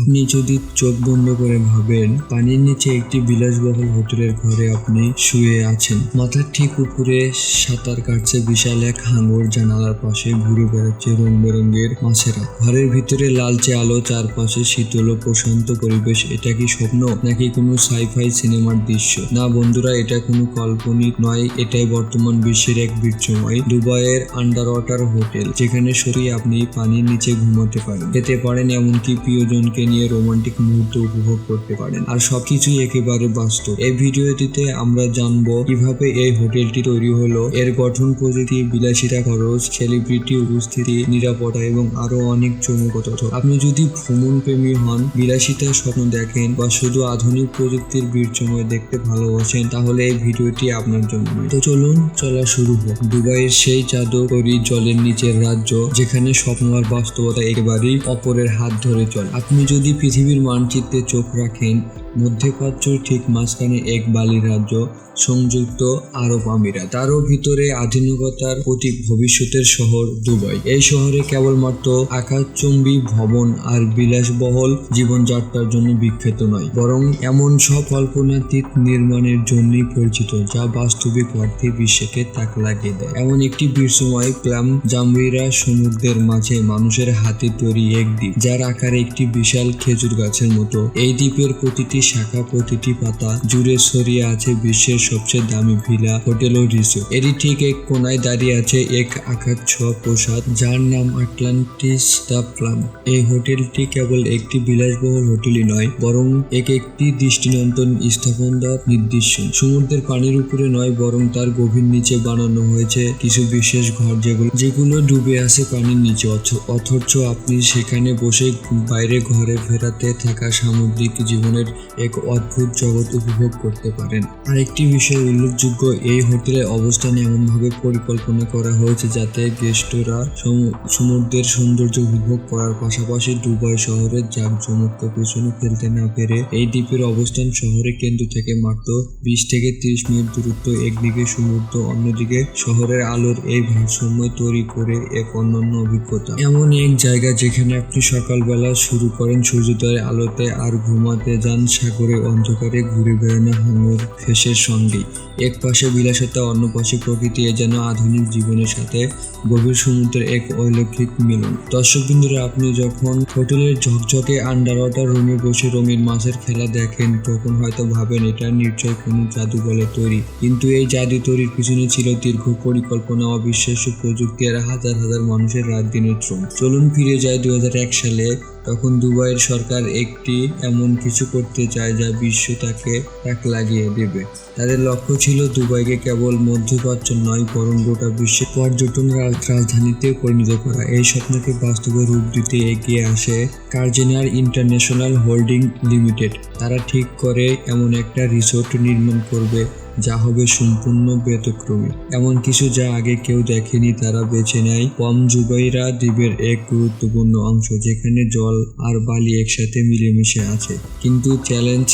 আপনি যদি চোখ বন্ধ করে ভাবেন, পানির নিচে একটি বিলাসবহুল হোটেলের ঘরে আপনি শুয়ে আছেন। মাথার ঠিক উপরে সাঁতার কাটছে বিশাল এক হাঙর জানালার পাশে ঘুরে বেড়াচ্ছে রং বেরঙের মাছেরা। ঘরের ভিতরে লালচে আলো, চারপাশে শীতল ও প্রশান্ত পরিবেশ, এটা কি স্বপ্ন নাকি কোনো সাইফাই সিনেমার দৃশ্য? না বন্ধুরা, এটা কোনো কাল্পনিক নয়, এটাই বর্তমান বিশ্বের এক বীর্যময় দুবাইয়ের আন্ডার ওয়াটার হোটেল, যেখানে সরিয়ে আপনি পানির নিচে ঘুমাতে পারেন। খেতে পারেন এমনকি প্রিয়জনকে নিয়ে রোমান্টিক মুহূর্ত উপভোগ করতে পারেন। আর সবকিছুই একেবারে বাস্তব। এই ভিডিওটিতে আমরা জানব কীভাবে এই হোটেলটি তৈরি হলো, এর গঠন প্রযুক্তি বিলাসিতা, খরচ সেলিব্রিটি উপস্থিতি, নিরাপত্তা এবং আরও অনেক চমক তথ্য। আপনি যদি ভ্রমণ প্রেমী হন বিলাসিতার স্বপ্ন দেখেন বা শুধু আধুনিক প্রযুক্তির বীরচময় দেখতে ভালোবাসেন, তাহলে এই ভিডিওটি আপনার জন্য তো চলুন, চলা শুরু হোক। দুবাইয়ের সেই জাদুকরি জলের নিচের রাজ্য, যেখানে স্বপ্ন আর বাস্তবতা একেবারেই অপরের হাত ধরে চলে। আপনি যদি পৃথিবীর মানচিত্রে চোখ রাখেন মধ্যপ্রাচ্যের ঠিক মাঝখানে এক বালি রাজ্য সংযুক্ত আরব আমিরাত। তারও ভিতরে আধুনিকতার প্রতীক ভবিষ্যতের শহর দুবাই। এই শহরে কেবলমাত্র আকাশচুম্বী ভবন আর বিলাসবহল জীবনযাত্রার জন্য বিখ্যাত নয়, বরং এমন সব কল্পনাতীত নির্মাণের জন্যই পরিচিত, যা বাস্তবিক অর্থে বিশ্বকে তাক লাগিয়ে দেয়। এমন একটি বীরসময় ক্লাম জাম্বিরা সমুদ্রের মাঝে মানুষের হাতে তৈরি এক দ্বীপ, যার আকারে একটি বিশাল খেজুর গাছের মতো। এই দ্বীপের প্রতিটি শাখা প্রতিটি পাতা জুড়ে ছড়িয়ে আছে বিশ্বের সবচেয়ে দামি ভিলা, হোটেল ও রিসোর্ট এরই ঠিক এক কোনায় দাঁড়িয়ে আছে এক আকার ছোঁয়া প্রসাদ, যার নাম আটলান্টিস দ্য প্লাম। এই হোটেলটি কেবল একটি বিলাসবহুল হোটেলই নয়, বরং এক একটি দৃষ্টিনন্দন স্থাপন স্থাপনদার নির্দিষ্ট। সমুদ্রের পানির উপরে নয়, বরং তার গভীর নিচে বানানো হয়েছে কিছু বিশেষ ঘর যেগুলো যেগুলো ডুবে আছে পানির নিচে। অথ- অথচ আপনি সেখানে বসে বাইরে ঘরে ফেরাতে থাকা সামুদ্রিক জীবনের এক অদ্ভুত জগৎ উপভোগ করতে পারেন। আরেকটি বিষয় উল্লেখযোগ্য, এই হোটেলের অবস্থান এমনভাবে পরিকল্পনা করা হয়েছে যাতে গেস্টরা সমু- সমুদ্রের সৌন্দর্য উপভোগ করার পাশাপাশি দুবাই শহরের জাঁকজমককে পেছনে ফেলতে না পেরে এই দ্বীপের অবস্থান শহরের কেন্দ্র থেকে মাত্র বিশ থেকে তিরিশ মিনিট দূরত্ব একদিকে সমুদ্র, অন্যদিকে শহরের আলোর এই ভারসাম্য তৈরি করে এক অন্যান্য অভিজ্ঞতা। এমন এক জায়গা যেখানে আপনি সকালবেলা শুরু করেন সূর্যোদয়ের আলোতে আর ঘুমাতে যান সাগরে অন্ধকারে ঘুরে বেড়ানো হাঙর ফেসের সঙ্গেই এক পাশে বিলাসতা, অন্য পাশে প্রকৃতি, এ যেন আধুনিক জীবনের সাথে গভীর সমুদ্রের এক অলৌকিক মিলন। দর্শক বিন্দুরা আপনি যখন হোটেলের ঝকঝকে আন্ডার ওয়াটার রুমে বসে রঙিন মাছের খেলা দেখেন, তখন হয়তো ভাবেন এটা নিশ্চয় কোনো জাদু বলে তৈরি। কিন্তু এই জাদু তৈরির পিছনে ছিল দীর্ঘ পরিকল্পনা, অবিশ্বাস্য প্রযুক্তি আর হাজার হাজার মানুষের রাত দিনের শ্রম। চলুন ফিরে যায় দুই হাজার এক সালে তখন দুবাইয়ের সরকার একটি এমন কিছু করতে চায় যা বিশ্ব তাকে এক লাগিয়ে দেবে। তাদের লক্ষ্য ছিল দুবাইকে কেবল মধ্যপ্রাচ্য নয়, বরং গোটা বিশ্বের পর্যটন রাজ- রাজধানীতে পরিণত করা। এই স্বপ্নকে বাস্তবে রূপ দিতে এগিয়ে আসে কার্জেনার ইন্টারন্যাশনাল হোল্ডিং লিমিটেড। তারা ঠিক করে এমন একটা রিসোর্ট নির্মাণ করবে। যা হবে সম্পূর্ণ ব্যতিক্রমী। এমন কিছু যা আগে কেউ দেখেনি, তারা বেছে নেয়। কম জুবাইরা দ্বীপের এক গুরুত্বপূর্ণ অংশ, যেখানে জল আর বালি একসাথে মিলেমিশে আছে। কিন্তু চ্যালেঞ্জ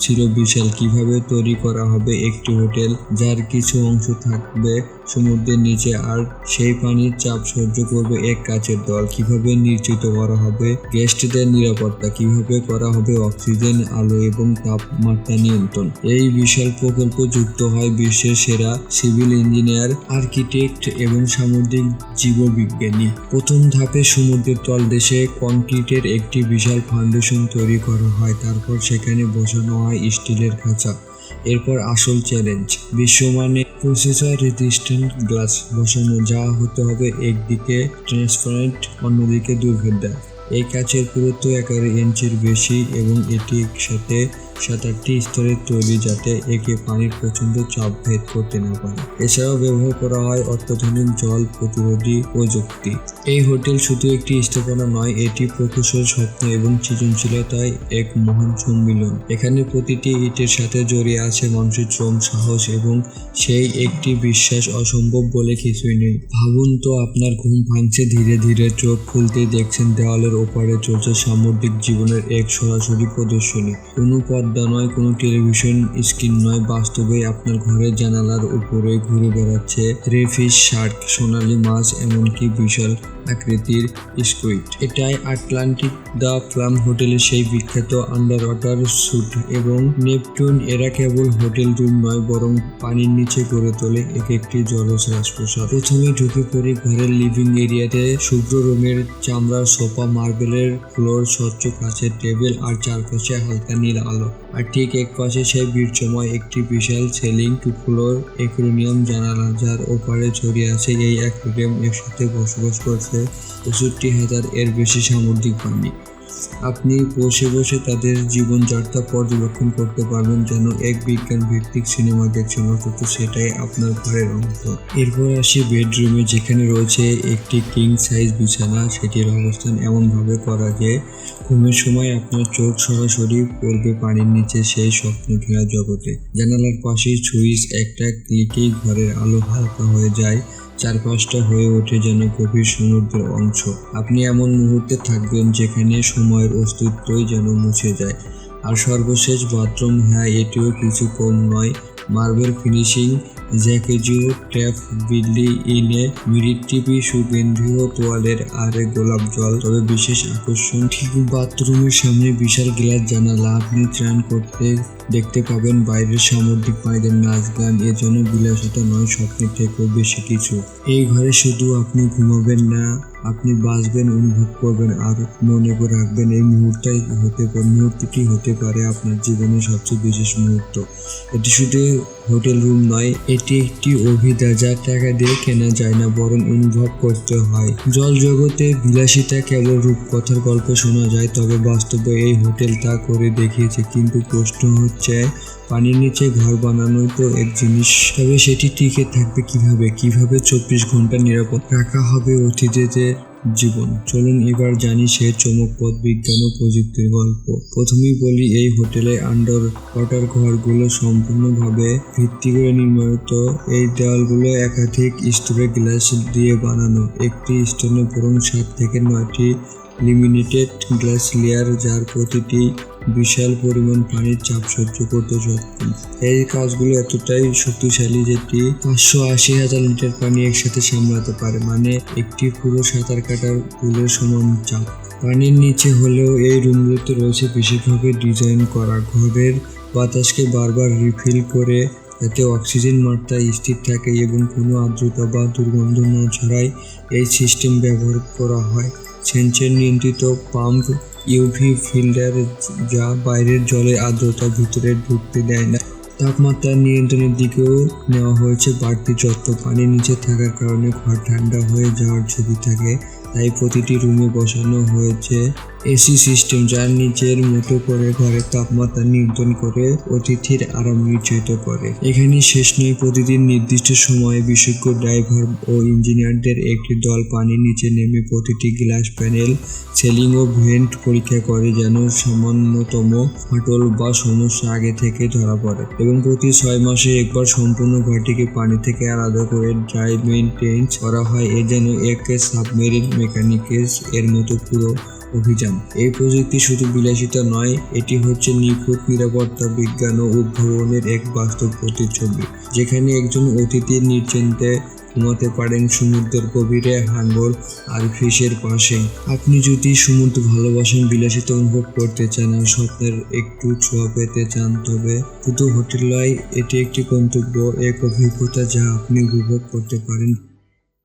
ছিল বিশাল। কীভাবে তৈরি করা হবে একটি হোটেল, যার কিছু অংশ থাকবে সমুদ্রের নিচে, আর সেই পানির চাপ সহ্য করবে এক কাচের দল? কীভাবে নির্জিত করা হবে গেস্টদের নিরাপত্তা? কীভাবে করা হবে অক্সিজেন, আলো এবং তাপমাত্রা নিয়ন্ত্রণ? এই বিশাল প্রকল্প যুক্ত হয় বিশ্বের সেরা সিভিল ইঞ্জিনিয়ার, আর্কিটেক্ট এবং সামুদ্রিক জীববিজ্ঞানী। প্রথম ধাপে সমুদ্রের তলদেশে কংক্রিটের একটি বিশাল ফাউন্ডেশন তৈরি করা হয়, তারপর সেখানে বসানো হয় স্টিলের খাঁচা। এরপর আসল চ্যালেঞ্জ বিশ্বমানে প্রসেসর রেজিস্ট্যান্ট গ্লাস বসানো, যা হতে হবে একদিকে ট্রান্সপারেন্ট, অন্যদিকে দুর্ভেদ্যা এই কাচের পুরুত্ব এগারো ইঞ্চির বেশি এবং এটি একসাথে সাত আটটি স্তরের তৈরি যাতে একে পানির প্রচণ্ড চাপ ভেদ করতে না পারে। এছাড়াও ব্যবহার করা হয় অত্যাধুনিক জল প্রতিরোধী প্রযুক্তি। এই হোটেল শুধু একটি স্থাপনা নয়, এটি প্রকৌশল, স্বপ্ন এবং সৃজনশীলতায় এক মহান সম্মিলন। এখানে প্রতিটি ইটের সাথে জড়িয়ে আছে মানুষের শ্রম, সাহস এবং সেই একটি বিশ্বাস অসম্ভব বলে কিছুই নেই। ভাবুন তো, আপনার ঘুম ভাঙছে, ধীরে ধীরে চোখ খুলতে দেখছেন দেওয়ালের ওপারে চলছে সামুদ্রিক জীবনের এক সরাসরি প্রদর্শনী। কোনো পর্দা নয়, কোনো টেলিভিশন স্ক্রিন নয়, বাস্তবে আপনার ঘরের জানালার উপরে ঘুরে বেড়াচ্ছে রেফিস শার্ক, সোনালী মাছ, এমনকি বিশাল আকৃতির স্কুইড এটাই আটলান্টিক দ্য ফ্লাম হোটেলের সেই বিখ্যাত আন্ডার ওয়াটার স্যুট এবং নেপচুন এরা কেবল হোটেল রুম নয়, বরং পানির নিচে গড়ে তোলে এক একটি জলজ রাজপ্রসাদ। প্রথমে ঢুকে পড়ি ঘরের লিভিং এরিয়াতে শুভ্র রঙের চামড়ার সোফা মার্বেলের ফ্লোর স্বচ্ছ কাছের টেবিল আর চারপাশে হালকা নীল আলো। আর ঠিক এক পাশে সেই বীরচময় একটি বিশাল সেলিং টু ফ্লোর একুরিয়াম জানালা যার ওপারে ছড়িয়ে আছে। এই অ্যাকুরিয়াম একসাথে বসবাস করছে পঁয়ষট্টি হাজার এর বেশি সামুদ্রিক প্রাণী। আপনি বসে বসে তাদের জীবনযাত্রা পর্যবেক্ষণ করতে পারবেন যেন এক বিজ্ঞান ভিত্তিক সিনেমা দেখছেন অথচ সেটাই আপনার ঘরের অংশ। এরপর আসি বেডরুমে, যেখানে রয়েছে একটি কিং সাইজ বিছানা। সেটির অবস্থান এমনভাবে করা যে, ঘুমের সময় আপনার চোখ সরাসরি পড়বে পানির নিচে সেই স্বপ্ন ঘেরা জগতে। জানালার পাশেই সুইচ একটা ক্লিকেই ঘরের আলো হালকা হয়ে যায়। চারপাশটা হয়ে ওঠে যেন গভীর সমুদ্রের অংশ। আপনি এমন মুহূর্তে থাকবেন যেখানে সময়ের অস্তিত্বই যেন মুছে যায়। আর সর্বশেষ বাথরুম হ্যাঁ এটিও কিছু কম নয়। মার্বেল ফিনিশিং জ্যাকেজিও ট্যাপ বিল্লি ইনে মিরিট টিপি সুগন্ধীয় তোয়ালের আরে গোলাপ জল। তবে বিশেষ আকর্ষণ, ঠিক বাথরুমের সামনে বিশাল গ্লাস জানালা। আপনি ত্রাণ করতে দেখতে পাবেন, বাইরের সামুদ্রিক প্রাণীদের নাচ গান এজন্য বিলাসিতা নয়, স্বপ্নের থেকেও বেশি কিছু। এই ঘরে শুধু আপনি ঘুমাবেন না। আপনি বাঁচবেন, অনুভব করবেন আর মনে করে রাখবেন এই মুহূর্তটাই হতে পারে, মুহূর্তটি হতে পারে আপনার জীবনের সবচেয়ে বিশেষ মুহূর্ত। এটি শুধু হোটেল রুম নয়, এটি একটি অভিজ্ঞতা যা টাকা দিয়ে কেনা যায় না, বরং অনুভব করতে হয়। জল জগতে বিলাসিতা কেবল রূপকথার গল্পে শোনা যায়, তবে বাস্তবে এই হোটেল তা করে দেখিয়েছে, কিন্তু প্রশ্ন হচ্ছে পানির নিচে ঘর বানানোই তো এক জিনিস। তবে সেটি টিকে থাকবে কীভাবে? কীভাবে চব্বিশ ঘণ্টা নিরাপদ রাখা হবে অতিথিদের জীবন? চলুন এবার জানি সে চমকপদ বিজ্ঞান ও প্রযুক্তির গল্প। প্রথমেই বলি, এই হোটেলে আন্ডার ওয়াটার ঘরগুলো সম্পূর্ণভাবে ভিত্তি করে নির্মিত। এই দেওয়ালগুলো একাধিক স্তরে গ্লাস দিয়ে বানানো। একটি স্টোনে বরং সাত থেকে নয়টি লিমিনেটেড গ্লাস লেয়ার, যার প্রতিটি বিশাল পরিমাণ পানির চাপ সহ্য করতে সক্ষম। এই কাজগুলো এতটাই শক্তিশালী যেটি পাঁচশো আশি হাজার লিটার পানি একসাথে সামলাতে পারে মানে একটি পুরো সাঁতার কাটার পুলের সমান চাপ। পানির নিচে হলেও এই রুমগুলোতে রয়েছে বিশেষভাবে ডিজাইন করা ঘরের বাতাসকে বারবার রিফিল করে, যাতে অক্সিজেন মাত্রা স্থির থাকে এবং কোনো আর্দ্রতা বা দুর্গন্ধ না ছড়ায় এই সিস্টেম ব্যবহার করা হয়। সেন্সর নিয়ন্ত্রিত পাম্প ইউভি ফিল্টার যা বাইরের জলের আর্দ্রতা ভিতরে ঢুকতে দেয় না। তাপমাত্রা নিয়ন্ত্রণের দিকেও নেওয়া হয়েছে বাড়তি যত্ন। পানি নিচে থাকার কারণে ঘর ঠান্ডা হয়ে যাওয়ার ঝুঁকি থাকে, তাই প্রতিটি রুমে বসানো হয়েছে এসি সিস্টেম যার নিচের মতো করে ঘরের তাপমাত্রা নিয়ন্ত্রণ করে অতিথির আরাম নিশ্চিত করে। এখানে শেষ নয় প্রতিদিন নির্দিষ্ট সময়ে বিশেষজ্ঞ ড্রাইভার ও ইঞ্জিনিয়ারদের একটি দল পানির নিচে নেমে প্রতিটি গ্লাস প্যানেল, সেলিং ও ভেন্ট পরীক্ষা করে যেন সামান্যতম ফাটল বা সমস্যা আগে থেকে ধরা পড়ে এবং প্রতি ছয় মাসে একবার সম্পূর্ণ ঘরটিকে পানি থেকে আলাদা করে ড্রাই মেনটেন্স করা হয়। এ যেন এক সাবমেরিন মেকানিকেস এর মতো পুরো অভিযান। এই প্রযুক্তি শুধু বিলাসিতা নয়, এটি হচ্ছে নিখুঁত নিরাপত্তা বিজ্ঞান ও উদ্ভাবনের এক বাস্তব প্রতিচ্ছবি, যেখানে একজন অতিথি নিশ্চিন্তে ঘুমাতে পারেন সমুদ্রের গভীরে হাঙ্গর আর ফিশের পাশে। আপনি যদি সমুদ্র ভালোবাসেন, বিলাসিতা অনুভব করতে চান আর স্বপ্নের একটু ছোঁয়া পেতে চান, তবে শুধু হোটেল এটি একটি গন্তব্য, এক অভিজ্ঞতা যা আপনি উপভোগ করতে পারেন।